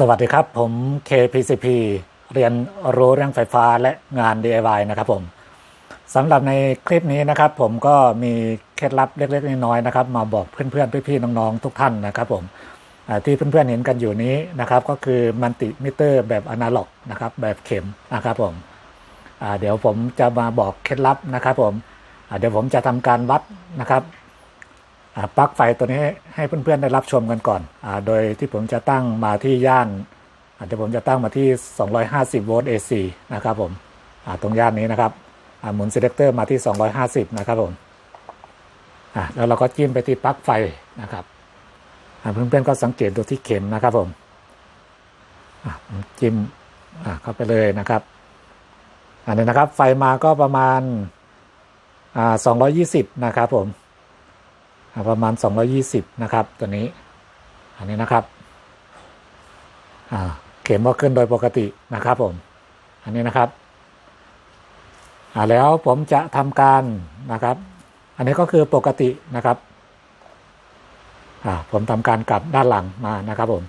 สวัสดีครับ ผม KPCP เรียนรู้เรื่องไฟฟ้าและงาน DIY นะครับผมสำหรับในคลิปนี้นะครับ ผมก็มีเคล็ดลับเล็กๆน้อยๆนะครับ มาบอกเพื่อนๆพี่ๆน้องๆทุกท่านนะครับผมที่เพื่อนๆเห็นกันอยู่นี้นะครับ ก็คือมัลติมิเตอร์แบบอนาล็อกนะครับ แบบเข็มนะครับผมเดี๋ยวผมจะมาบอกเคล็ดลับนะครับ ผมเดี๋ยวผมจะทำการวัดนะครับ ปลั๊กไฟตัวนี้ให้เพื่อนๆได้รับชมกันก่อนอโดยที่ผมจะตั้งมาที่ย่านอาจจะผมจะตั้งมาที่ 250 โวลต์ AC นะครับผมตรงย่านนี้นะครับหมุน selector มาที่ 250 นะครับผมแล้วเราก็จิ้มไปที่ปลั๊กไฟนะครับเพื่อนๆก็สังเกตดูที่เข็มนะครับผมจิ้มเข้าไปเลยนะครับ อันนี้นะครับไฟมาก็ประมาณ 220 นะครับผม ประมาณ 220 นะครับ ตัวนี้ อันนี้นะครับเข็มก็ขึ้นโดยปกตินะครับผม อันนี้นะครับแล้วผมจะทำการนะครับ อันนี้ก็คือปกตินะครับผมทำการกลับด้านหลังมานะครับผม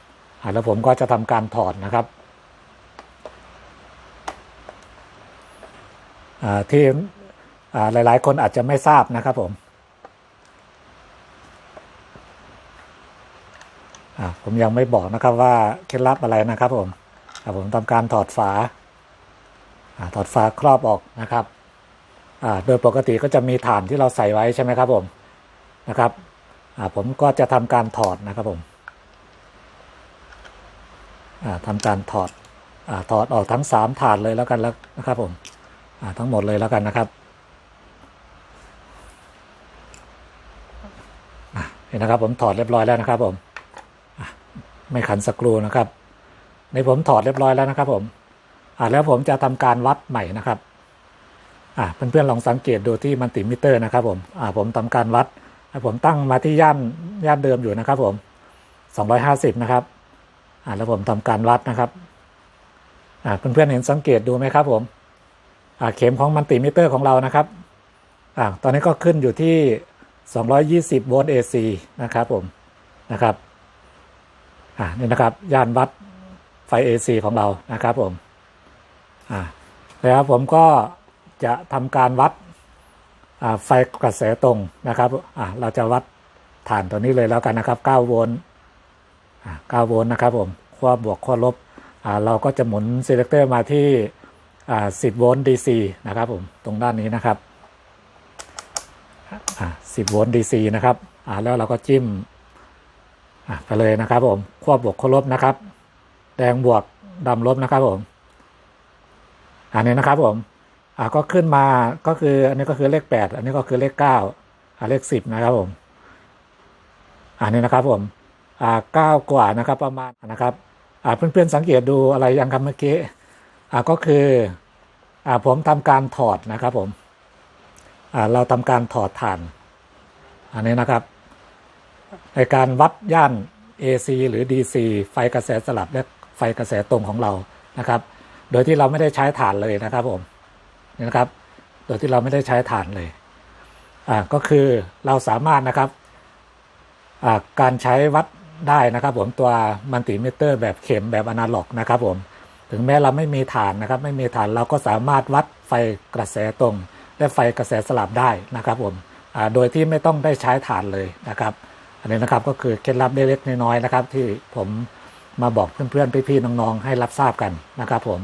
แล้วผมก็จะทำการถอดนะครับที่อ่าหลาย ๆ คนอาจจะไม่ทราบนะครับผม อ่า ผมยังไม่บอกนะครับว่าเคล็ดลับอะไรนะครับผมผมทำการถอดฝาอถอดฝาครอบออกนะครับโดยปกติก็จะมีฐานที่เราใส่ไว้ใช่ไหมครับผมนะครับผมก็จะทำการถอดนะครับผมทำการถอดอถอดออกทั้งสามฐานเลยแล้วกันแล้วนะครับผมทั้งหมดเลยแล้วกันนะครับเห็นนะครับผมถอดเรียบร้อยแล้วนะครับผม ไม่ขันสกรูนะครับ ในผมถอดเรียบร้อยแล้วนะครับ ผมอ่าแล้วผมจะทำการวัดใหม่นะครับอ่าเพื่อนๆลองสังเกตดูที่มันติมิเตอร์นะครับ ผมอ่าผมทำการวัดผมตั้งมาที่ย่านย่านเดิมอยู่นะครับ ผม 250 นะครับอ่าแล้วผมทำการวัดนะครับอ่าเพื่อนๆเห็นสังเกตดูไหมครับ ผมอ่าเข็มของมันติมิเตอร์ของเรานะครับอ่าตอนนี้ก็ขึ้นอยู่ที่ 220 โวลต์ AC นะครับผมนะครับ อ่านี่นะครับ ย่านวัดไฟ AC ของเรานะครับผมอ่าแล้วผมก็จะทำการวัดอ่าไฟกระแสตรงนะครับอ่าเราจะวัดฐานตัวนี้เลยแล้วกันนะครับ 9 โวลต์อ่า9โวลต์นะครับผมขั้วบวกขั้วลบอ่าเราก็จะหมุนเซเล c เตอร์มาที่อ่า10 โวลต์ DC นะครับผม ตรงด้านนี้นะครับอ่า10 โวลต์ DC นะครับอ่าแล้วเราก็จิ้ม ไปเลยนะครับผมขั้วบวกขั้วลบนะครับ แดงบวกดำลบนะครับผม อันนี้นะครับผมอ่าก็ขึ้นมาก็คืออันนี้ก็คือเลขแปดอันนี้ก็คือเลขเก้าอ่าเลขสิบนะครับผม อันนี้นะครับผมอ่าเก้ากว่านะครับประมาณนะครับอ่าเพื่อนๆสังเกตดูอะไรยังครับเมื่อกี้อ่าก็คืออ่าผมทำการถอดนะครับผมอ่าเราทำการถอดฐาน อันนี้นะครับ ในการวัดย่าน AC หรือ DC ไฟกระแสสลับและไฟกระแสตรงของเรานะครับ โดยที่เราไม่ได้ใช้ฐานเลยนะครับผมนี่นะครับ โดยที่เราไม่ได้ใช้ฐานเลยอ่าก็คือเราสามารถนะครับอ่าการใช้วัดได้นะครับผมตัวมัลติมิเตอร์แบบเข็มแบบอนาล็อกนะครับผมถึงแม้เราไม่มีฐานนะครับ ไม่มีฐานเราก็สามารถวัดไฟกระแสตรง และไฟกระแสสลับได้นะครับผมอ่าโดยที่ไม่ต้องได้ใช้ฐานเลยนะครับ อันนี้นะครับก็คือเคล็ดลับเล็กๆน้อยๆนะครับ ที่ผมมาบอกเพื่อนๆพี่ๆน้องๆให้รับทราบกันนะครับผม